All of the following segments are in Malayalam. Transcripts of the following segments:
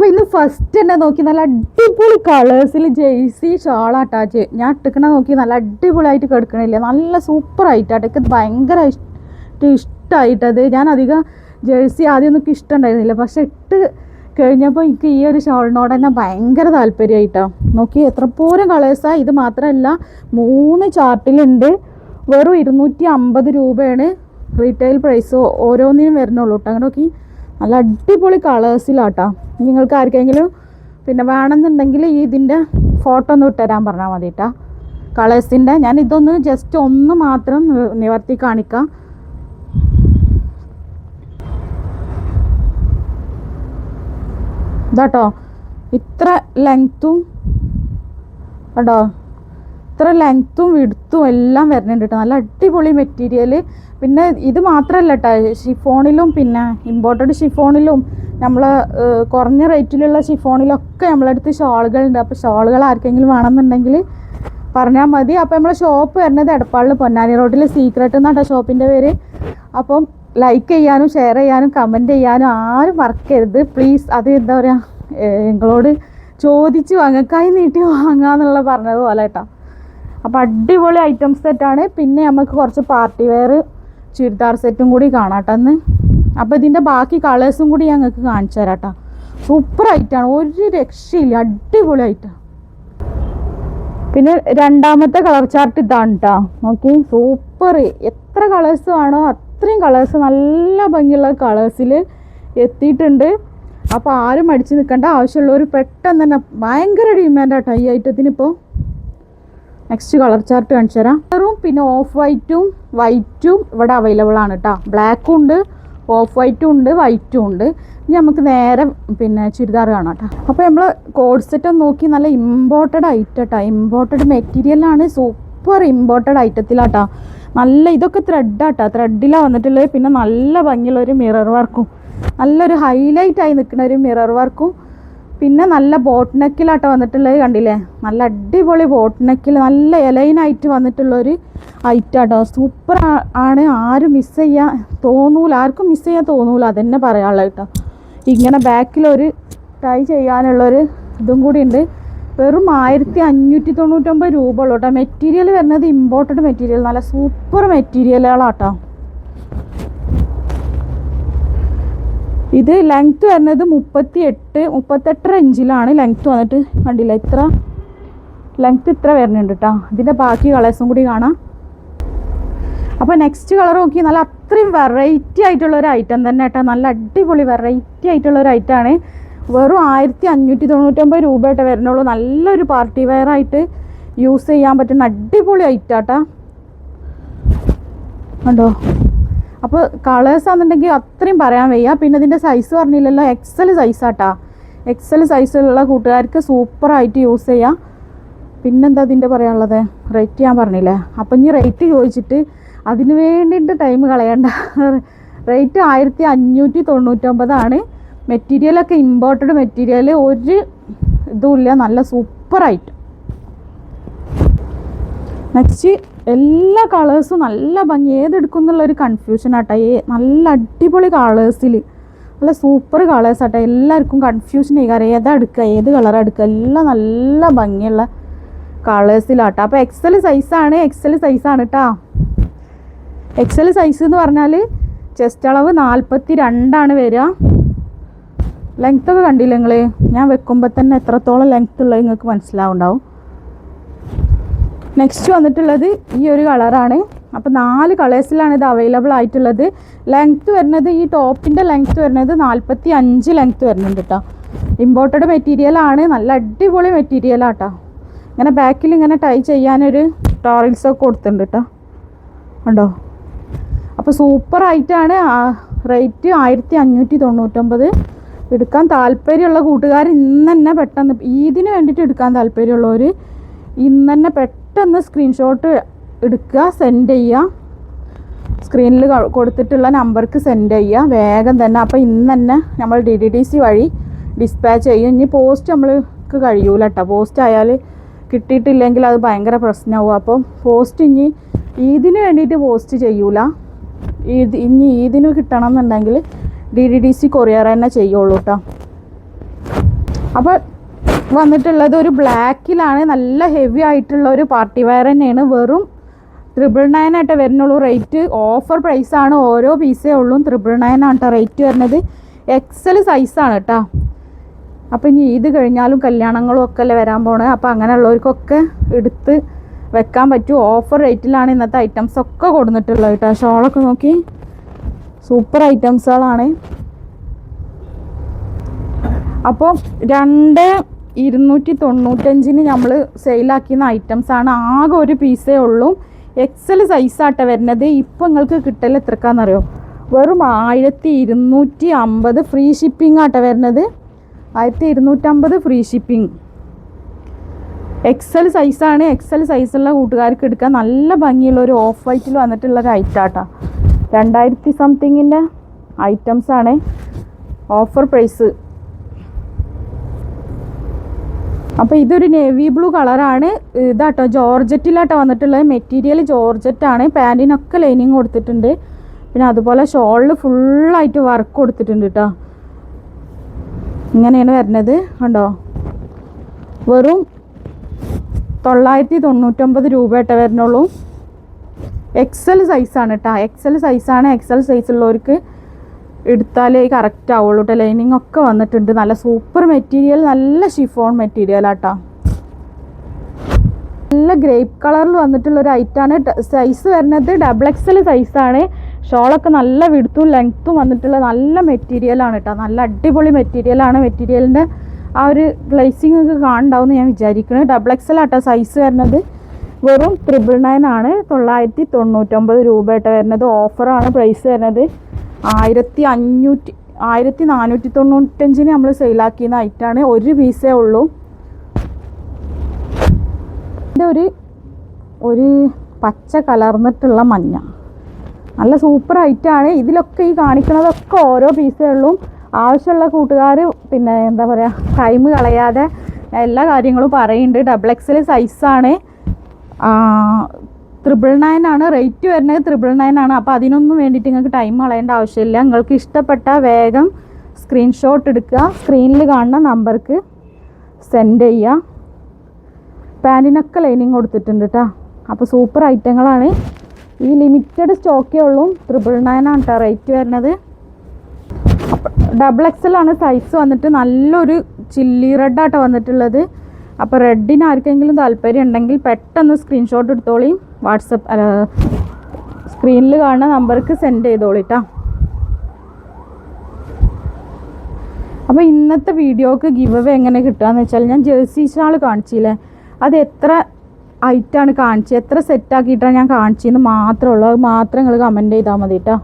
അപ്പോൾ ഇന്ന് ഫസ്റ്റ് തന്നെ നോക്കി നല്ല അടിപൊളി കളേഴ്സിൽ ജെയ്സി ഷാൾ അറ്റാച്ച് ഞാൻ ഇട്ടിക്കണ നോക്കി നല്ല അടിപൊളിയായിട്ട് കിടക്കണില്ലേ? നല്ല സൂപ്പർ ആയിട്ടാട്ട് എനിക്ക് ഭയങ്കര ഇഷ്ട ഇഷ്ടമായിട്ടത് ഞാൻ അധികം ജേഴ്സി ആദ്യം ഒന്നും ഇഷ്ടമുണ്ടായിരുന്നില്ല. പക്ഷെ ഇട്ട് കഴിഞ്ഞപ്പോൾ എനിക്ക് ഈ ഒരു ഷോളിനോട് തന്നെ ഭയങ്കര താല്പര്യമായിട്ടോ. നോക്കി എത്ര പോരം കളേഴ്സാണ് ഇത് മാത്രമല്ല മൂന്ന് ചാർട്ടിലുണ്ട് വെറും ഇരുന്നൂറ്റി അമ്പത് രൂപയാണ് റീറ്റെയിൽ പ്രൈസ് ഓരോന്നിനും വരുന്നുള്ളൂ കേട്ടോ അങ്ങനെ നോക്കി നല്ല അടിപൊളി കളേഴ്സിലാട്ടോ. നിങ്ങൾക്ക് ആർക്കെങ്കിലും പിന്നെ വേണമെന്നുണ്ടെങ്കിൽ ഇതിന്റെ ഫോട്ടോ ഒന്ന് ഇട്ടുതരാൻ പറഞ്ഞാൽ മതി കേട്ടോ കളേഴ്സിന്റെ ഞാൻ ഇതൊന്ന് ജസ്റ്റ് ഒന്ന് മാത്രം നിവർത്തി കാണിക്കാം. ഇതാട്ടോ. ഇത്ര ലെങ്ത്തും കേട്ടോ ഇത്ര ലെങ്ത്തും വിടുത്തും എല്ലാം വരുന്നുണ്ട് കേട്ടോ നല്ല അടിപൊളി മെറ്റീരിയൽ പിന്നെ ഇത് മാത്രമല്ല കേട്ടോ ഷിഫോണിലും പിന്നെ ഇമ്പോർട്ടഡ് ഷിഫോണിലും നമ്മൾ കുറഞ്ഞ റേറ്റിലുള്ള ഷിഫോണിലൊക്കെ നമ്മളടുത്ത് ഷോളുകളുണ്ട്. അപ്പോൾ ഷോളുകൾ ആർക്കെങ്കിലും വേണമെന്നുണ്ടെങ്കിൽ പറഞ്ഞാൽ മതി. അപ്പോൾ നമ്മളെ ഷോപ്പ് വരുന്നത് എടപ്പാളിൽ പൊന്നാനി റോഡിൽ സീക്രട്ട് എന്നാട്ടോ ഷോപ്പിന്റെ പേര്. അപ്പം ലൈക്ക് ചെയ്യാനും ഷെയർ ചെയ്യാനും കമന്റ് ചെയ്യാനും ആരും മറക്കരുത്. പ്ലീസ് അത് എന്താ പറയുക നിങ്ങളോട് ചോദിച്ച് വാങ്ങുക കൈ നീട്ടി വാങ്ങാന്നുള്ള പറഞ്ഞതുപോലെ കേട്ടോ അപ്പോൾ അടിപൊളി ഐറ്റം സെറ്റാണ് പിന്നെ നമുക്ക് കുറച്ച് പാർട്ടി വെയർ ചുരിദാർ സെറ്റും കൂടി കാണാട്ടെന്ന് അപ്പോൾ ഇതിന്റെ ബാക്കി കളേഴ്സും കൂടി ഞങ്ങൾക്ക് കാണിച്ചു തരാം കേട്ടോ സൂപ്പർ ഐറ്റാണ് ഒരു രക്ഷയില്ല. അടിപൊളി ഐറ്റാണ് പിന്നെ രണ്ടാമത്തെ കളർ ചാർട്ട് ഇതാണ് കേട്ടോ നോക്കി. സൂപ്പർ എത്ര കളേഴ്സ് വേണോ അത്രയും കളേഴ്സ് നല്ല ഭംഗിയുള്ള കളേഴ്സിൽ എത്തിയിട്ടുണ്ട്. അപ്പോൾ ആരും അടിച്ച് നിൽക്കേണ്ട ആവശ്യമുള്ളവർ പെട്ടെന്ന് തന്നെ ഭയങ്കര ഡിമാൻഡാട്ടോ ഈ ഐറ്റത്തിന് ഇപ്പോൾ നെക്സ്റ്റ് കളർ ചാർട്ട് കാണിച്ചു തരാം. കളറും പിന്നെ ഓഫ് വൈറ്റും വൈറ്റും ഇവിടെ അവൈലബിൾ ആണ് കേട്ടോ ബ്ലാക്കും ഉണ്ട് ഓഫ് വൈറ്റും ഉണ്ട് വൈറ്റും ഉണ്ട്. ഇനി നമുക്ക് നേരെ പിന്നെ ചുരിദാർ കാണാം കേട്ടോ അപ്പോൾ നമ്മൾ കോഡ് സെറ്റ് നോക്കി നല്ല ഇമ്പോർട്ടഡ് ഐറ്റം കേട്ടോ ഇമ്പോർട്ടഡ് മെറ്റീരിയലാണ് സൂപ്പർ ഇമ്പോർട്ടഡ് ഐറ്റത്തിലാട്ടോ നല്ല ഇതൊക്കെ ത്രെഡാട്ടോ ത്രെഡിലാണ് വന്നിട്ടുള്ളത്. പിന്നെ നല്ല ഭംഗിയുള്ള ഒരു മിറർ വർക്കും നല്ലൊരു ഹൈലൈറ്റ് ആയി നിൽക്കുന്ന ഒരു മിറർ വർക്കും പിന്നെ നല്ല ബോട്ട് നെക്കിലാട്ടോ വന്നിട്ടുള്ളത് കണ്ടില്ലേ? നല്ല അടിപൊളി ബോട്ട് നെക്കിൽ നല്ല എലൈനായിട്ട് വന്നിട്ടുള്ളൊരു ഐറ്റാട്ടോ. സൂപ്പർ ആണ്. ആരും മിസ് ചെയ്യാൻ തോന്നൂല. ആർക്കും മിസ് ചെയ്യാൻ തോന്നൂല. അതന്നെ പറയാനുള്ളത് കേട്ടോ. ഇങ്ങനെ ബാക്കിലൊരു ട്രൈ ചെയ്യാനുള്ളൊരു ഇതും കൂടി ഉണ്ട്. വെറും ആയിരത്തി അഞ്ഞൂറ്റി തൊണ്ണൂറ്റൊമ്പത് രൂപ ഉള്ളൂ കേട്ടോ. മെറ്റീരിയൽ വരുന്നത് ഇമ്പോർട്ടഡ് മെറ്റീരിയൽ നല്ല സൂപ്പർ മെറ്റീരിയലുകളാട്ടോ. ഇത് ലെങ്ത്ത് വരുന്നത് മുപ്പത്തി എട്ട് മുപ്പത്തെട്ടര ഇഞ്ചിലാണ് ലെങ്ത്ത് വന്നിട്ട്. കണ്ടില്ല? ഇത്ര ലെങ്ത്ത് ഇത്ര വരുന്നുണ്ട് കേട്ടോ ഇതിന്റെ ബാക്കി കളേഴ്സും കൂടി കാണാം. അപ്പോൾ നെക്സ്റ്റ് കളർ നോക്കി നല്ല അത്രയും വെറൈറ്റി ആയിട്ടുള്ള ഒരു ഐറ്റം തന്നെ കേട്ടോ നല്ല അടിപൊളി വെറൈറ്റി ആയിട്ടുള്ള ഒരു ഐറ്റമാണ് വെറും ആയിരത്തി അഞ്ഞൂറ്റി തൊണ്ണൂറ്റൊമ്പത് രൂപയായിട്ട് വരുന്നുള്ളൂ. നല്ലൊരു പാർട്ടി വെയർ ആയിട്ട് യൂസ് ചെയ്യാൻ പറ്റുന്ന അടിപൊളി ഐറ്റം കേട്ടോ കണ്ടോ? അപ്പോൾ കളേഴ്സ് ആണെന്നുണ്ടെങ്കിൽ അത്രയും പറയാൻ വയ്യ. പിന്നെ ഇതിന്റെ സൈസ് പറഞ്ഞില്ലല്ലോ എക്സൽ സൈസാട്ടാ എക്സൽ സൈസിലുള്ള കൂട്ടുകാർക്ക് സൂപ്പറായിട്ട് യൂസ് ചെയ്യാം. പിന്നെന്താ ഇതിന്റെ പറയാനുള്ളത്? റേറ്റ് ഞാൻ പറഞ്ഞില്ലേ? അപ്പം ഇനി റേറ്റ് ചോദിച്ചിട്ട് അതിന് വേണ്ടിയിട്ട് ടൈം കളയണ്ട. റേറ്റ് ആയിരത്തി അഞ്ഞൂറ്റി തൊണ്ണൂറ്റൊമ്പതാണ് മെറ്റീരിയലൊക്കെ ഇമ്പോർട്ടഡ് മെറ്റീരിയൽ ഒരു ഇതുമില്ല നല്ല സൂപ്പറായിട്ട് നെക്സ്റ്റ് എല്ലാ കളേഴ്സും നല്ല ഭംഗി. ഏതെടുക്കും ഒരു കൺഫ്യൂഷൻ ആട്ടെ നല്ല അടിപൊളി കളേഴ്സിൽ നല്ല സൂപ്പർ കളേഴ്സ് ആട്ടെ. എല്ലാവർക്കും കൺഫ്യൂഷൻ ചെയ്യാറ് ഏതാ എടുക്കുക ഏത് കളറാണ് എടുക്കുക എല്ലാം നല്ല ഭംഗിയുള്ള കളേഴ്സിലാട്ടോ അപ്പോൾ എക്സൽ സൈസാണ് എക്സൽ സൈസാണ് കേട്ടോ എക്സൽ സൈസ് എന്ന് പറഞ്ഞാൽ ചെസ്റ്റ് അളവ് നാൽപ്പത്തി രണ്ടാണ് വരിക ലെങ്ത്തൊക്കെ കണ്ടില്ല നിങ്ങൾ ഞാൻ വെക്കുമ്പോൾ തന്നെ എത്രത്തോളം ലെങ്ത്ത് ഉള്ളത് നിങ്ങൾക്ക് മനസ്സിലാവുണ്ടാവും. നെക്സ്റ്റ് വന്നിട്ടുള്ളത് ഈ ഒരു കളറാണ് അപ്പോൾ നാല് കളേഴ്സിലാണ് ഇത് അവൈലബിൾ ആയിട്ടുള്ളത്. ലെങ്ത്ത് വരുന്നത് ഈ ടോപ്പിന്റെ ലെങ്ത്ത് വരുന്നത് നാൽപ്പത്തി അഞ്ച് ലെങ്ത്ത് വരുന്നുണ്ട് കേട്ടോ ഇമ്പോർട്ടഡ് മെറ്റീരിയലാണ് നല്ല അടിപൊളി മെറ്റീരിയലാണ് മെറ്റീരിയലാട്ടോ ഇങ്ങനെ ബാക്കിൽ ഇങ്ങനെ ടൈ ചെയ്യാനൊരു ടോറിൽസൊക്കെ കൊടുത്തിട്ടുണ്ട് കേട്ടോ ഉണ്ടോ അപ്പോൾ സൂപ്പർ ആയിട്ടാണ് റേറ്റ് ആയിരത്തി അഞ്ഞൂറ്റി തൊണ്ണൂറ്റൊമ്പത് എടുക്കാൻ താല്പര്യമുള്ള കൂട്ടുകാർ ഇന്ന് തന്നെ പെട്ടെന്ന് ഈദിന് വേണ്ടിയിട്ട് എടുക്കാൻ താല്പര്യമുള്ളവർ ഇന്ന് തന്നെ പെട്ടെന്ന് സ്ക്രീൻഷോട്ട് എടുക്കുക സെൻഡ് ചെയ്യുക. സ്ക്രീനിൽ കൊടുത്തിട്ടുള്ള നമ്പർക്ക് സെൻഡ് ചെയ്യുക. വേഗം തന്നെ. അപ്പോൾ ഇന്ന് തന്നെ നമ്മൾ ഡി ഡി ഡി സി വഴി ഡിസ്പാച്ച് ചെയ്യും. ഇനി പോസ്റ്റ് നമ്മൾക്ക് കഴിയൂല കേട്ടോ പോസ്റ്റ് ആയാൽ കിട്ടിയിട്ടില്ലെങ്കിൽ അത് ഭയങ്കര പ്രശ്നമാവും. അപ്പോൾ പോസ്റ്റ് ഇനി ഈദിന് വേണ്ടിയിട്ട് പോസ്റ്റ് ചെയ്യൂല. ഈദ് ഇനി ഈദിന് കിട്ടണം എന്നുണ്ടെങ്കിൽ D D D C courier തന്നെ ചെയ്യുള്ളൂ കേട്ടോ അപ്പോൾ വന്നിട്ടുള്ളത് ഒരു ബ്ലാക്കിലാണ് നല്ല ഹെവി ആയിട്ടുള്ള ഒരു പാർട്ടി വെയർ തന്നെയാണ്. വെറും ത്രിബിൾ നയൻ ആയിട്ട് വരുന്നുള്ളൂ. റേറ്റ് ഓഫർ പ്രൈസ് ആണ്. ഓരോ പീസേ ഉള്ളൂ. ത്രിബിൾ നയൻ ആണ് കേട്ടോ റേറ്റ് വരുന്നത്. എക്സൽ സൈസാണ് കേട്ടോ അപ്പം ഇനി ഇത് കഴിഞ്ഞാലും കല്യാണങ്ങളും ഒക്കെ അല്ലേ വരാൻ പോണത് അപ്പോൾ അങ്ങനെയുള്ളവർക്കൊക്കെ എടുത്ത് വെക്കാൻ പറ്റും. ഓഫർ റേറ്റിലാണ് ഇന്നത്തെ ഐറ്റംസ് ഒക്കെ കൊടുത്തിട്ടുള്ളത് കേട്ടോ ഷോളൊക്കെ നോക്കി. സൂപ്പർ ഐറ്റംസുകളാണ് അപ്പോൾ രണ്ട് ഇരുന്നൂറ്റി തൊണ്ണൂറ്റഞ്ചിന് നമ്മൾ സെയിലാക്കിയ ഐറ്റംസ് ആണ് ആകെ ഒരു പീസേ ഉള്ളൂ. എക്സൽ സൈസാട്ട വരുന്നത്. ഇപ്പം നിങ്ങൾക്ക് കിട്ടൽ എത്രക്കാണെന്നറിയോ വെറും ആയിരത്തി ഇരുന്നൂറ്റി അമ്പത് ഫ്രീ ഷിപ്പിംഗ് ആട്ടെ വരുന്നത്. ആയിരത്തി ഇരുന്നൂറ്റമ്പത് ഫ്രീ ഷിപ്പിംഗ് എക്സൽ സൈസാണ് എക്സൽ സൈസുള്ള കൂട്ടുകാർക്ക് എടുക്കാൻ നല്ല ഭംഗിയുള്ള ഒരു ഓഫ് വൈറ്റിൽ വന്നിട്ടുള്ള ഒരു ഐറ്റാട്ടാ രണ്ടായിരത്തി സംതിങ്ങിന്റെ ഐറ്റംസ് ആണ്. ഓഫർ പ്രൈസ് അപ്പോൾ ഇതൊരു നേവി ബ്ലൂ കളറാണ്. ഇതാട്ടോ ജോർജറ്റിലാട്ടോ വന്നിട്ടുള്ളത്. മെറ്റീരിയൽ ജോർജറ്റാണ്. പാന്റിനൊക്കെ ലൈനിങ് കൊടുത്തിട്ടുണ്ട്. പിന്നെ അതുപോലെ ഷോളിൽ ഫുള്ളായിട്ട് വർക്ക് കൊടുത്തിട്ടുണ്ട് കേട്ടോ ഇങ്ങനെയാണ് വരുന്നത്. കണ്ടോ? വെറും തൊള്ളായിരത്തി തൊണ്ണൂറ്റൊമ്പത് രൂപയായിട്ടേ വരുന്നുള്ളൂ. എക്സൽ സൈസാണ് കേട്ടോ എക്സൽ സൈസാണ് എക്സൽ സൈസുള്ളവർക്ക് എടുത്താലേ കറക്റ്റ് ആവുള്ളൂ കേട്ടോ ലൈനിങ് ഒക്കെ വന്നിട്ടുണ്ട്. നല്ല സൂപ്പർ മെറ്റീരിയൽ നല്ല ഷിഫോൺ മെറ്റീരിയൽ ആട്ടോ. നല്ല ഗ്രേപ്പ് കളറിൽ വന്നിട്ടുള്ള ഒരു ഐറ്റാണ് സൈസ് വരുന്നത് ഡബിൾ എക്സൽ സൈസാണ് ഷോളൊക്കെ നല്ല വിടുത്തും ലെങ്ത്തും വന്നിട്ടുള്ള നല്ല മെറ്റീരിയലാണ് കേട്ടോ നല്ല അടിപൊളി മെറ്റീരിയലാണ് മെറ്റീരിയലിന്റെ ആ ഒരു ഗ്ലേസിങ് ഒക്കെ കാണണ്ടാവും ഞാൻ വിചാരിക്കുന്നത് ഡബിൾ എക്സൽ ആട്ടോ സൈസ് വരുന്നത്. വെറും ത്രിബിൾ നയൻ ആണ്. തൊള്ളായിരത്തി തൊണ്ണൂറ്റൊമ്പത് രൂപ ആയിട്ട് വരുന്നത്. ഓഫറാണ് പ്രൈസ് വരുന്നത്. ആയിരത്തി അഞ്ഞൂറ്റി ആയിരത്തി നാനൂറ്റി തൊണ്ണൂറ്റഞ്ചിന് നമ്മൾ സെയിലാക്കിയ ഐറ്റാണ് ഒരു പീസേ ഉള്ളൂ. ഇതിന്റെ ഒരു ഒരു പച്ച കലർന്നിട്ടുള്ള മഞ്ഞ. നല്ല സൂപ്പർ ഐറ്റാണ്. ഇതിലൊക്കെ ഈ കാണിക്കുന്നതൊക്കെ ഓരോ പീസേ ഉള്ളൂ. ആവശ്യമുള്ള കൂട്ടുകാർ പിന്നെ എന്താ പറയുക ടൈം കളയാതെ എല്ലാ കാര്യങ്ങളും പറയുന്നുണ്ട്. ഡബിൾ എക്സൽ സൈസാണ്. ത്രിബിൾ നയൻ ആണ്. റേറ്റ് വരുന്നത് ത്രിബിൾ നയൻ ആണ്. അപ്പോൾ അതിനൊന്നും വേണ്ടിയിട്ട് നിങ്ങൾക്ക് ടൈം കളയേണ്ട ആവശ്യമില്ല. നിങ്ങൾക്ക് ഇഷ്ടപ്പെട്ട വേഗം സ്ക്രീൻഷോട്ട് എടുക്കുക. സ്ക്രീനിൽ കാണുന്ന നമ്പർക്ക് സെൻഡ് ചെയ്യുക. പാന്റിനൊക്കെ ലൈനിങ് കൊടുത്തിട്ടുണ്ട് കേട്ടോ അപ്പോൾ സൂപ്പർ ഐറ്റങ്ങളാണ് ഈ ലിമിറ്റഡ് സ്റ്റോക്കേ ഉള്ളൂ. ത്രിബിൾ നയൻ ആണ് കേട്ടോ റേറ്റ് വരുന്നത്. ഡബിൾ എക്സൽ ആണ് സൈസ് വന്നിട്ട് നല്ലൊരു ചില്ലി റെഡ് ആട്ടോ വന്നിട്ടുള്ളത്. അപ്പോൾ റെഡിന് ആർക്കെങ്കിലും താല്പര്യം ഉണ്ടെങ്കിൽ പെട്ടെന്ന് സ്ക്രീൻഷോട്ട് എടുത്തോളി. വാട്സപ്പ് അല്ല സ്ക്രീനിൽ കാണുന്ന നമ്പർക്ക് സെൻഡ് ചെയ്തോളിട്ടാ അപ്പോൾ ഇന്നത്തെ വീഡിയോക്ക് ഗിവ് അവേ എങ്ങനെ കിട്ടുകയെന്ന് വെച്ചാൽ ഞാൻ ജേഴ്സി ഷാൾ കാണിച്ചില്ലേ? അത് എത്ര ഐറ്റാണ് കാണിച്ചത് എത്ര സെറ്റ് ആക്കിയിട്ടാണ് ഞാൻ കാണിച്ചതെന്ന് മാത്രമേ ഉള്ളൂ. അത് മാത്രം നിങ്ങൾ കമന്റ് ചെയ്താൽ മതി കേട്ടോ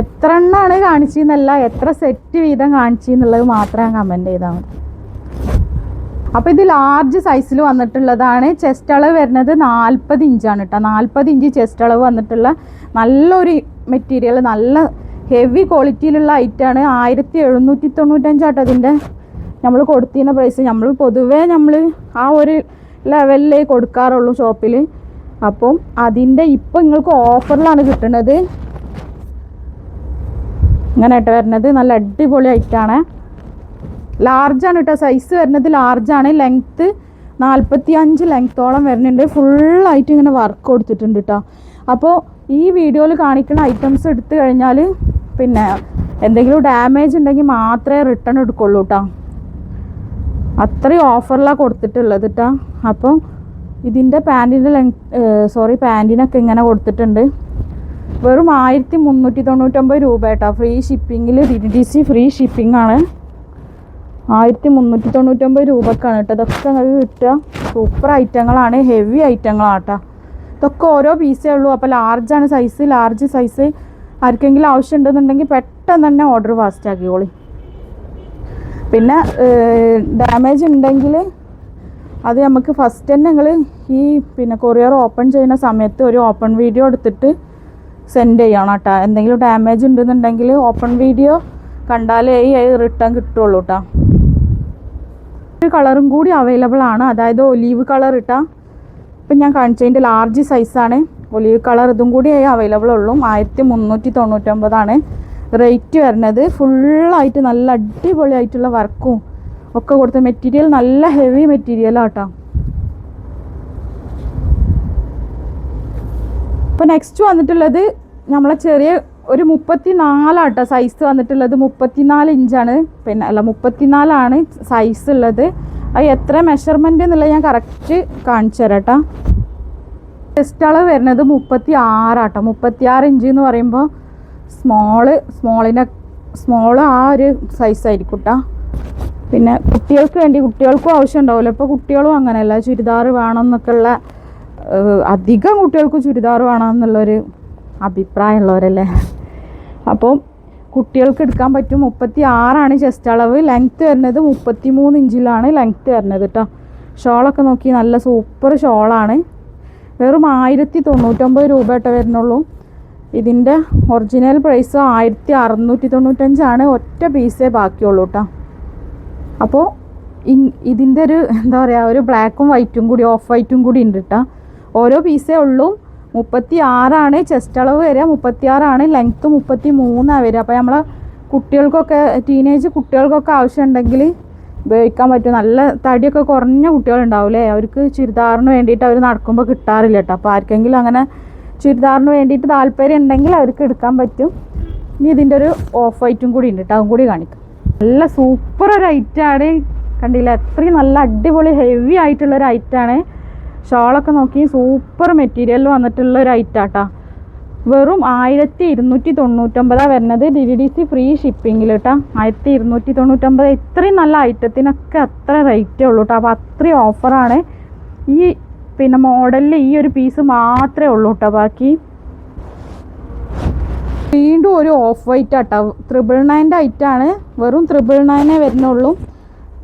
എത്ര എണ്ണമാണ് കാണിച്ചതെന്നല്ല എത്ര സെറ്റ് വീതം കാണിച്ചെന്നുള്ളത് മാത്രം കമന്റ് ചെയ്താൽ മതി. അപ്പോൾ ഇത് ലാർജ് സൈസിൽ വന്നിട്ടുള്ളതാണ്. ചെസ്റ്റ് അളവ് വരുന്നത് നാൽപ്പത് ഇഞ്ചാണ് കേട്ടോ നാൽപ്പത് ഇഞ്ച് ചെസ്റ്റ് അളവ് വന്നിട്ടുള്ള നല്ലൊരു മെറ്റീരിയൽ നല്ല ഹെവി ക്വാളിറ്റിയിലുള്ള ഐറ്റാണ് ആയിരത്തി എഴുന്നൂറ്റി തൊണ്ണൂറ്റഞ്ചാട്ടോ അതിന്റെ നമ്മൾ കൊടുത്തിരുന്ന പ്രൈസ് നമ്മൾ പൊതുവേ നമ്മൾ ആ ഒരു ലെവലിലേ കൊടുക്കാറുള്ളൂ ഷോപ്പിൽ അപ്പം അതിന്റെ ഇപ്പം നിങ്ങൾക്ക് ഓഫറിലാണ് കിട്ടുന്നത്. ഇങ്ങനെ ആയിട്ട് വരുന്നത്. നല്ല അടിപൊളി ഐറ്റാണ് ലാർജാണ് കേട്ടോ സൈസ് വരുന്നത് ലാർജാണ് ലെങ്ത്ത് നാൽപ്പത്തി അഞ്ച് ലെങ്ത്തോളം വരുന്നുണ്ട്. ഫുള്ളായിട്ട് ഇങ്ങനെ വർക്ക് കൊടുത്തിട്ടുണ്ട് കേട്ടോ അപ്പോൾ ഈ വീഡിയോയിൽ കാണിക്കുന്ന ഐറ്റംസ് എടുത്തു കഴിഞ്ഞാൽ പിന്നെ എന്തെങ്കിലും ഡാമേജ് ഉണ്ടെങ്കിൽ മാത്രമേ റിട്ടേൺ എടുക്കുള്ളൂ കേട്ടോ അത്രയും ഓഫറിലാണ് കൊടുത്തിട്ടുള്ളത് കേട്ടോ അപ്പോൾ ഇതിന്റെ പാന്റിന്റെ ലെങ്ത് സോറി പാന്റിനൊക്കെ ഇങ്ങനെ കൊടുത്തിട്ടുണ്ട്. വെറും ആയിരത്തി മുന്നൂറ്റി തൊണ്ണൂറ്റൊമ്പത് രൂപ കേട്ടോ free ഷിപ്പിങ്ങിൽ D T C free shipping ആണ്. ആയിരത്തി മുന്നൂറ്റി തൊണ്ണൂറ്റൊമ്പത് രൂപക്കാണ് കേട്ടോ. ഇതൊക്കെ നിങ്ങൾക്ക് കിട്ടുക. സൂപ്പർ ഐറ്റങ്ങളാണ് ഹെവി ഐറ്റങ്ങളാണ് കേട്ടോ. ഇതൊക്കെ ഓരോ പീസേ ഉള്ളൂ. അപ്പോൾ ലാർജാണ് സൈസ് ലാർജ് സൈസ് ആർക്കെങ്കിലും ആവശ്യം ഉണ്ടെന്നുണ്ടെങ്കിൽ പെട്ടെന്ന് തന്നെ ഓർഡർ ഫാസ്റ്റ് ആക്കിക്കോളി. പിന്നെ ഡാമേജ് ഉണ്ടെങ്കിൽ അത് നമുക്ക് ഫസ്റ്റ് തന്നെ നിങ്ങൾ ഈ പിന്നെ കൊറിയർ ഓപ്പൺ ചെയ്യുന്ന സമയത്ത് ഒരു ഓപ്പൺ വീഡിയോ എടുത്തിട്ട് സെൻഡ് ചെയ്യണം കേട്ടോ. എന്തെങ്കിലും ഡാമേജ് ഉണ്ടെന്നുണ്ടെങ്കിൽ ഓപ്പൺ വീഡിയോ കണ്ടാലേ ഈ റിട്ടേൺ കിട്ടുള്ളൂ കേട്ടോ. കളറും കൂടി അവൈലബിൾ ആണ്. അതായത് ഒലീവ് കളർ ഇട്ടാ ഇപ്പം ഞാൻ കാണിച്ചതിന്റെ ലാർജ് സൈസാണ് ഒലീവ് കളർ ഇതും കൂടി അവൈലബിൾ ഉള്ളൂ. ആയിരത്തി മുന്നൂറ്റി തൊണ്ണൂറ്റൊമ്പതാണ് റേറ്റ് വരുന്നത്. ഫുള്ളായിട്ട് നല്ല അടിപൊളിയായിട്ടുള്ള വർക്കും ഒക്കെ കൊടുത്ത മെറ്റീരിയൽ നല്ല ഹെവി മെറ്റീരിയലാണ് മെറ്റീരിയലാട്ടോ ഇപ്പം നെക്സ്റ്റ് വന്നിട്ടുള്ളത് നമ്മളെ ചെറിയ ഒരു മുപ്പത്തി നാലാട്ടോ സൈസ് വന്നിട്ടുള്ളത്. മുപ്പത്തിനാല് ഇഞ്ചാണ് പിന്നെ അല്ല മുപ്പത്തിനാലാണ് സൈസ് ഉള്ളത്. അത് എത്ര മെഷർമെന്റ് എന്നുള്ളത് ഞാൻ കറക്റ്റ് കാണിച്ചു തരാം കേട്ടോ ചെസ്റ്റ് അളവ് വരുന്നത് മുപ്പത്തി ആറാട്ടോ മുപ്പത്തി ആറ് ഇഞ്ച് എന്ന് പറയുമ്പോൾ സ്മോൾ സ്മോളിനെ സ്മോൾ ആ ഒരു സൈസ് ആയിരിക്കും കേട്ടോ പിന്നെ കുട്ടികൾക്ക് വേണ്ടി കുട്ടികൾക്കും ആവശ്യം ഉണ്ടാവില്ല ഇപ്പോൾ കുട്ടികളും അങ്ങനെയല്ല. ചുരിദാർ വേണം എന്നൊക്കെയുള്ള അധികം കുട്ടികൾക്ക് ചുരിദാർ വേണം എന്നുള്ളൊരു അഭിപ്രായമുള്ളവരല്ലേ? അപ്പോൾ കുട്ടികൾക്ക് എടുക്കാൻ പറ്റും മുപ്പത്തി ആറാണ് ചെസ്റ്റ് അളവ്. ലെങ്ത്ത് വരുന്നത് മുപ്പത്തി മൂന്ന് ഇഞ്ചിലാണ് ലെങ്ത്ത് വരുന്നത് കേട്ടോ ഷോളൊക്കെ നോക്കി നല്ല സൂപ്പർ ഷോളാണ്. വെറും ആയിരത്തി തൊണ്ണൂറ്റൊമ്പത് രൂപ കേട്ടോ വരുന്നുള്ളൂ. ഇതിന്റെ ഒറിജിനൽ പ്രൈസ് ആയിരത്തി അറുന്നൂറ്റി തൊണ്ണൂറ്റഞ്ചാണ് ഒറ്റ പീസേ ബാക്കിയുള്ളൂ കേട്ടോ അപ്പോൾ ഇതിന്റെ ഒരു എന്താ പറയുക ഒരു ബ്ലാക്കും വൈറ്റും കൂടി ഓഫ് വൈറ്റും കൂടി ഉണ്ട് കേട്ടോ ഓരോ പീസേ ഉള്ളൂ. മുപ്പത്തി ആറാണ് ചെസ്റ്റ് അളവ് വരിക. മുപ്പത്തി ആറാണ് ലെങ്ത്ത് മുപ്പത്തി മൂന്നാണ് വരിക. അപ്പോൾ നമ്മളെ കുട്ടികൾക്കൊക്കെ ടീനേജ് കുട്ടികൾക്കൊക്കെ ആവശ്യമുണ്ടെങ്കിൽ ഉപയോഗിക്കാൻ പറ്റും. നല്ല തടിയൊക്കെ കുറഞ്ഞ കുട്ടികളുണ്ടാവില്ലേ അവർക്ക് ചുരിദാറിന് വേണ്ടിയിട്ട് അവർ നടക്കുമ്പോൾ കിട്ടാറില്ല കേട്ടോ. അപ്പോൾ ആർക്കെങ്കിലും അങ്ങനെ ചുരിദാറിന് വേണ്ടിയിട്ട് താല്പര്യം ഉണ്ടെങ്കിൽ അവർക്ക് എടുക്കാൻ പറ്റും. ഇനി ഇതിന്റെ ഒരു ഓഫ് വൈറ്റും കൂടി ഉണ്ട് കേട്ടോ. അതും കൂടി കാണിക്കാം. നല്ല സൂപ്പർ ഒരു ഐറ്റാണ് കണ്ടില്ല? അത്രയും നല്ല അടിപൊളി ഹെവി ആയിട്ടുള്ള ഒരു ഐറ്റാണ് ഷോളൊക്കെ നോക്കി സൂപ്പർ മെറ്റീരിയൽ വന്നിട്ടുള്ള ഒരു ഐറ്റാട്ടാ വെറും ആയിരത്തി ഇരുന്നൂറ്റി തൊണ്ണൂറ്റൊമ്പതാണ് വരുന്നത് D D D C free ഷിപ്പിങ്ങിൽ കേട്ടോ ആയിരത്തി ഇരുന്നൂറ്റി തൊണ്ണൂറ്റൊമ്പത് ഇത്രയും നല്ല ഐറ്റത്തിനൊക്കെ അത്ര റേറ്റേ ഉള്ളൂ കേട്ടോ അപ്പോൾ അത്രയും ഓഫറാണ് ഈ പിന്നെ മോഡലിൽ ഈ ഒരു പീസ് മാത്രമേ ഉള്ളൂ കേട്ടോ ബാക്കി. വീണ്ടും ഒരു ഓഫ് വൈറ്റ് ആട്ടോ. ത്രിബിൾ നയന്റെ ഐറ്റാണ് വെറും ത്രിബിൾ നയനേ വരുന്നുള്ളൂ.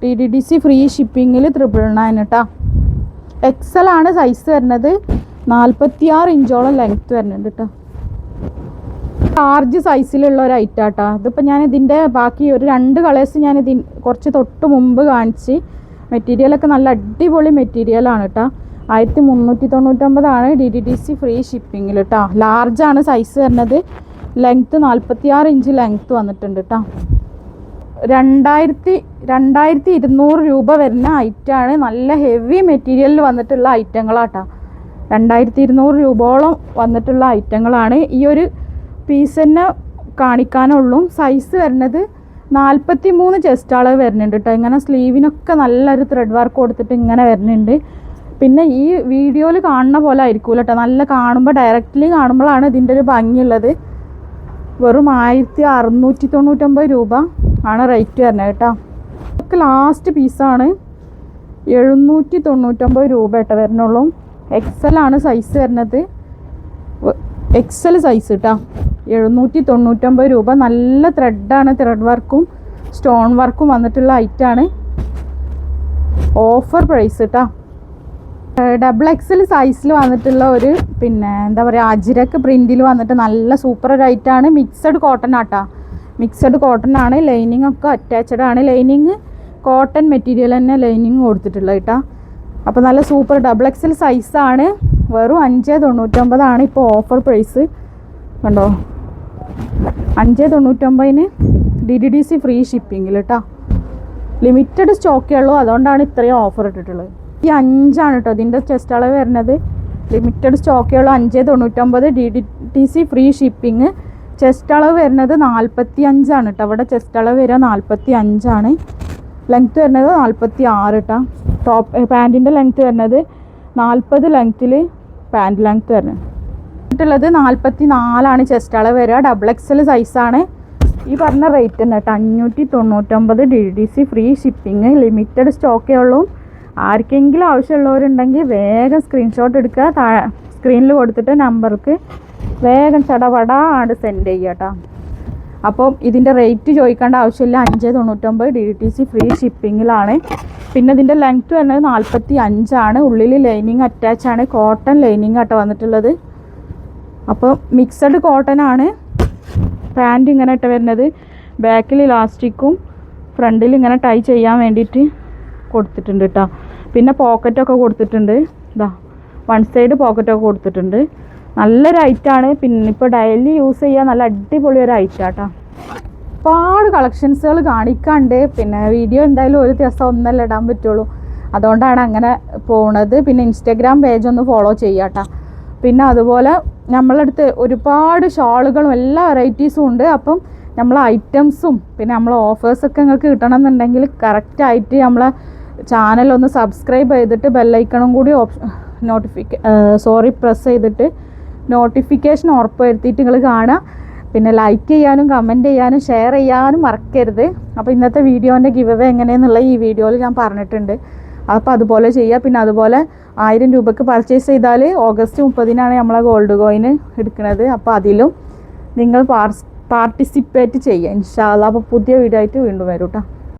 T D D C free ഷിപ്പിങ്ങിൽ triple nine കേട്ടോ എക്സൽ ആണ് സൈസ് വരുന്നത്. നാൽപ്പത്തിയാറ് ഇഞ്ചോളം ലെങ്ത് വരുന്നുണ്ട് കേട്ടോ ലാർജ് സൈസിലുള്ള ഒരു ഐറ്റം കേട്ടോ ഇതിപ്പോൾ ഞാൻ ഇതിന്റെ ബാക്കി ഒരു രണ്ട് കളേഴ്സ് ഞാൻ ഇതിൻ കുറച്ച് തൊട്ട് മുമ്പ് കാണിച്ച്. മെറ്റീരിയലൊക്കെ നല്ല അടിപൊളി മെറ്റീരിയലാണ് കേട്ടോ ആയിരത്തി മുന്നൂറ്റി തൊണ്ണൂറ്റൊമ്പതാണ് D D D C free ഷിപ്പിങ്ങിൽ കേട്ടോ ലാർജാണ് സൈസ് വരുന്നത്. ലെങ്ത്ത് നാൽപ്പത്തിയാറ് ഇഞ്ച് ലെങ്ത്ത് വന്നിട്ടുണ്ട് കേട്ടോ രണ്ടായിരത്തി രണ്ടായിരത്തി ഇരുന്നൂറ് രൂപ വരുന്ന ഐറ്റമാണ് നല്ല ഹെവി മെറ്റീരിയലിൽ വന്നിട്ടുള്ള ഐറ്റങ്ങളാട്ടോ രണ്ടായിരത്തി ഇരുന്നൂറ് രൂപയോളം വന്നിട്ടുള്ള ഐറ്റങ്ങളാണ് ഈ ഒരു പീസ് തന്നെ കാണിക്കാനുള്ളൂ. സൈസ് വരുന്നത് നാൽപ്പത്തി മൂന്ന് ചെസ്റ്റ് അളവ് വരുന്നുണ്ട് കേട്ടോ ഇങ്ങനെ സ്ലീവിനൊക്കെ നല്ലൊരു ത്രെഡ് വർക്ക് കൊടുത്തിട്ട് ഇങ്ങനെ വരുന്നുണ്ട്. പിന്നെ ഈ വീഡിയോയിൽ കാണുന്ന പോലെ ആയിരിക്കൂല കേട്ടോ നല്ല കാണുമ്പോൾ ഡയറക്റ്റ്ലി കാണുമ്പോഴാണ് ഇതിന്റെ ഒരു ഭംഗിയുള്ളത്. വെറും ആയിരത്തി അറുന്നൂറ്റി തൊണ്ണൂറ്റൊമ്പത് രൂപ. ആണ് റേറ്റ് വരുന്നത് കേട്ടോ. ഇതൊക്കെ ലാസ്റ്റ് പീസാണ് എഴുന്നൂറ്റി തൊണ്ണൂറ്റൊമ്പത് രൂപ കേട്ടോ എക്സൽ ആണ് സൈസ് വരുന്നത്. എക്സൽ സൈസ് കേട്ടോ. എഴുന്നൂറ്റി തൊണ്ണൂറ്റൊമ്പത് രൂപ. നല്ല ത്രെഡാണ് ത്രെഡ് വർക്കും സ്റ്റോൺ വർക്കും വന്നിട്ടുള്ള ഐറ്റാണ് ഓഫർ പ്രൈസ് കേട്ടോ. ഡബിൾ എക്സൽ സൈസിൽ വന്നിട്ടുള്ള ഒരു പിന്നെ എന്താ പറയുക അജിരക്ക് പ്രിന്റിൽ വന്നിട്ട് നല്ല സൂപ്പർ ഒരു ഐറ്റാണ് മിക്സഡ് കോട്ടൺ ആട്ടാ മിക്സഡ് കോട്ടൺ ആണ് ലൈനിങ് ഒക്കെ അറ്റാച്ചഡ് ആണ്. ലൈനിങ് കോട്ടൺ മെറ്റീരിയൽ തന്നെ ലൈനിങ് കൊടുത്തിട്ടുള്ളത് കേട്ടോ. അപ്പോൾ നല്ല സൂപ്പർ ഡബിൾ എക്സൽ സൈസാണ് വെറും അഞ്ച് തൊണ്ണൂറ്റൊമ്പതാണ് ഇപ്പോൾ ഓഫർ പ്രൈസ് കണ്ടോ? അഞ്ച് തൊണ്ണൂറ്റൊമ്പതിന് D D D C free ഷിപ്പിങ്ങിൽ കേട്ടോ. ലിമിറ്റഡ് സ്റ്റോക്കേ ഉള്ളൂ. അതുകൊണ്ടാണ് ഇത്രയും ഓഫർ ഇട്ടിട്ടുള്ളത്. ഈ അഞ്ചാണ് കേട്ടോ. ഇതിന്റെ ചെസ്റ്റ് അളവ് വരുന്നത്. ലിമിറ്റഡ് സ്റ്റോക്കേ ഉള്ളൂ. അഞ്ച് തൊണ്ണൂറ്റൊമ്പത് D D T C free shipping chest അളവ് വരുന്നത് നാൽപ്പത്തി അഞ്ചാണ് കേട്ടോ അവിടെ ചെസ്റ്റ് അളവ് വരിക നാൽപ്പത്തി അഞ്ചാണ് ലെങ്ത്ത് വരുന്നത് നാൽപ്പത്തി ആറ് കേട്ടോ ടോപ്പ് പാന്റിന്റെ ലെങ്ത്ത് വരുന്നത് നാൽപ്പത് ലെങ്ത്തിൽ പാന്റ് ലെങ്ത്ത് വരുന്നത്. ുള്ളത് നാൽപ്പത്തി നാലാണ് ചെസ്റ്റ് അളവ് വരിക. ഡബിൾ എക്സൽ സൈസാണ് ഈ പറഞ്ഞ റേറ്റ് തന്നെ കേട്ടോ അഞ്ഞൂറ്റി തൊണ്ണൂറ്റൊമ്പത് D D C free shipping limited സ്റ്റോക്കേ ഉള്ളൂ. ആർക്കെങ്കിലും ആവശ്യമുള്ളവരുണ്ടെങ്കിൽ വേഗം സ്ക്രീൻഷോട്ട് എടുക്കുക. സ്ക്രീനിൽ കൊടുത്തിട്ട് നമ്പർക്ക് വേഗം ചടപടാണ്ട് സെൻഡ് ചെയ്യുക കേട്ടോ അപ്പം ഇതിന്റെ റേറ്റ് ചോദിക്കേണ്ട ആവശ്യമില്ല. അഞ്ച് തൊണ്ണൂറ്റൊമ്പത് ഡി ടി സി ഫ്രീ ഷിപ്പിങ്ങിലാണ് പിന്നെ ഇതിന്റെ ലെങ്ത്ത് വരുന്നത് നാൽപ്പത്തി അഞ്ചാണ് ഉള്ളിൽ ലൈനിങ് അറ്റാച്ച് ആണ്. കോട്ടൺ ലൈനിങ് ആട്ടോ വന്നിട്ടുള്ളത്. അപ്പോൾ മിക്സഡ് കോട്ടൺ ആണ്. പാന്റ് ഇങ്ങനെ ഇട്ട് വരുന്നത്. ബാക്കിൽ ഇലാസ്റ്റിക്കും ഫ്രണ്ടിൽ ഇങ്ങനെ ടൈ ചെയ്യാൻ വേണ്ടിയിട്ട് കൊടുത്തിട്ടുണ്ട് കേട്ടോ പിന്നെ പോക്കറ്റൊക്കെ കൊടുത്തിട്ടുണ്ട്. ഇതാ വൺ സൈഡ് പോക്കറ്റൊക്കെ കൊടുത്തിട്ടുണ്ട്. നല്ലൊരു ഐറ്റാണ് പിന്നെ ഇപ്പോൾ ഡെയിലി യൂസ് ചെയ്യാൻ നല്ല അടിപൊളി ഒരു ഐറ്റാട്ടോ ഒരുപാട് കളക്ഷൻസുകൾ കാണിക്കാണ്ട്. പിന്നെ വീഡിയോ എന്തായാലും ഒരു ദിവസം ഒന്നല്ല ഇടാൻ പറ്റുള്ളൂ. അതുകൊണ്ടാണ് അങ്ങനെ പോണത്. പിന്നെ ഇൻസ്റ്റഗ്രാം പേജ് ഒന്ന് ഫോളോ ചെയ്യാട്ടോ പിന്നെ അതുപോലെ നമ്മളടുത്ത് ഒരുപാട് ഷാളുകളും എല്ലാ വെറൈറ്റീസും ഉണ്ട്. അപ്പം നമ്മളെ ഐറ്റംസും പിന്നെ നമ്മളെ ഓഫേഴ്സൊക്കെ നിങ്ങൾക്ക് കിട്ടണം എന്നുണ്ടെങ്കിൽ കറക്റ്റായിട്ട് നമ്മളെ ചാനൽ ഒന്ന് സബ്സ്ക്രൈബ് ചെയ്തിട്ട് ബെല്ലൈക്കണും കൂടി ഓപ്ഷൻ നോട്ടിഫിക്ക സോറി പ്രസ് ചെയ്തിട്ട് നോട്ടിഫിക്കേഷൻ ഉറപ്പുവരുത്തിയിട്ട് നിങ്ങൾ കാണുക. പിന്നെ ലൈക്ക് ചെയ്യാനും കമന്റ് ചെയ്യാനും ഷെയർ ചെയ്യാനും മറക്കരുത്. അപ്പോൾ ഇന്നത്തെ വീഡിയോന്റെ ഗിവ് അവേ എങ്ങനെയെന്നുള്ള ഈ വീഡിയോയിൽ ഞാൻ പറഞ്ഞിട്ടുണ്ട്. അപ്പോൾ അതുപോലെ ചെയ്യുക പിന്നെ അതുപോലെ ആയിരം രൂപയ്ക്ക് പർച്ചേസ് ചെയ്താൽ ഓഗസ്റ്റ് മുപ്പതിനാണ് നമ്മളെ ഗോൾഡ് കോയിന് എടുക്കുന്നത് അപ്പോൾ അതിലും നിങ്ങൾ പാർട്ടിസിപ്പേറ്റ് ചെയ്യുക. ഇൻഷാല്ല അപ്പോൾ പുതിയ വീഡിയോ ആയിട്ട് വീണ്ടും വരും കേട്ടോ